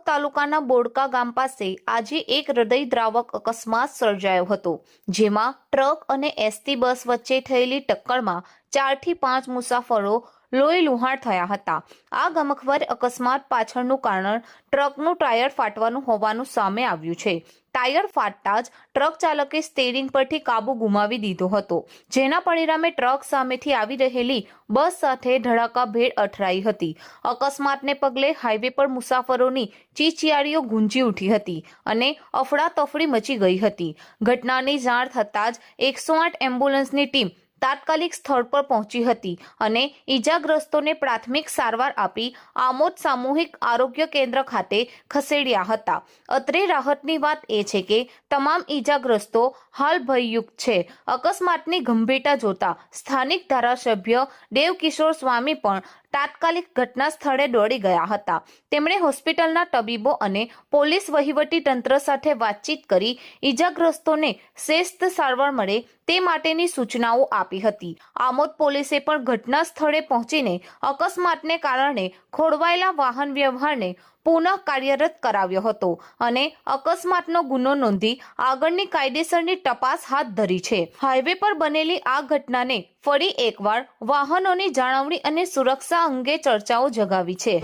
તાલુકાના બોડકા ગામ પાસે આજે એક હૃદયદ્રાવક અકસ્માત સર્જાયો હતો, જેમાં ટ્રક અને એસટી બસ વચ્ચે થયેલી ટક્કરમાં ચારથી પાંચ મુસાફરો લોહી લુહાણ થયા હતા. આ ગમખવાર અકસ્માત પાછળનું કારણ ટ્રકનું ટાયર ફાટવાનું હોવાનું સામે આવ્યું છે. ટાયર ફાટતા જ ટ્રક ચાલકે સ્ટેરિંગ પરથી કાબુ ગુમાવી દીધો હતો. જેના પરિણામે ટ્રક સામેથી આવી રહેલી બસ સાથે ધડાકાભેર અથડાઈ હતી. અકસ્માતને પગલે હાઈવે પર મુસાફરોની ચીચિયારીઓ ગુંજી ઉઠી હતી અને અફડાતફડી મચી ગઈ હતી. ઘટનાની જાણ થતાં જ એકસો આઠ એમ્બ્યુલન્સની ટીમ તાત્કાલિક સ્થળ પર પહોંચી હતી અને ઈજાગ્રસ્તોને પ્રાથમિક સારવાર આપી આમોદ સામૂહિક આરોગ્ય કેન્દ્ર ખાતે ખસેડ્યા હતા. અત્રે રાહતની વાત એ છે કે તમામ ઈજાગ્રસ્તો હાલ ભયયુક્ત છે. અકસ્માતની ગંભીરતા જોતા સ્થાનિક ધારાસભ્ય દેવકિશોર સ્વામી પણ તાત્કાલિક ઘટના સ્થળે દોડી ગયા હતા. તેમણે હોસ્પિટલના તબીબો અને પોલીસ વહીવટી તંત્ર સાથે વાતચીત કરી ઈજાગ્રસ્તોને શ્રેષ્ઠ સારવાર મળે તે માટેની સૂચનાઓ આપી. હતી. આમોદ પોલીસે પણ ઘટના સ્થળે પહોંચીને અકસ્માતને કારણે ખોરવાયેલા વાહન વ્યવહારને પુનઃ કાર્યરત કરાવ્યો હતો અને અકસ્માતનો ગુનો નોંધી આગળની કાયદેસરની તપાસ હાથ ધરી છે. હાઈવે પર બનેલી આ ઘટનાને ફરી એકવાર વાહનોની જાળવણી અને સુરક્ષા અંગે ચર્ચાઓ જગાવી છે.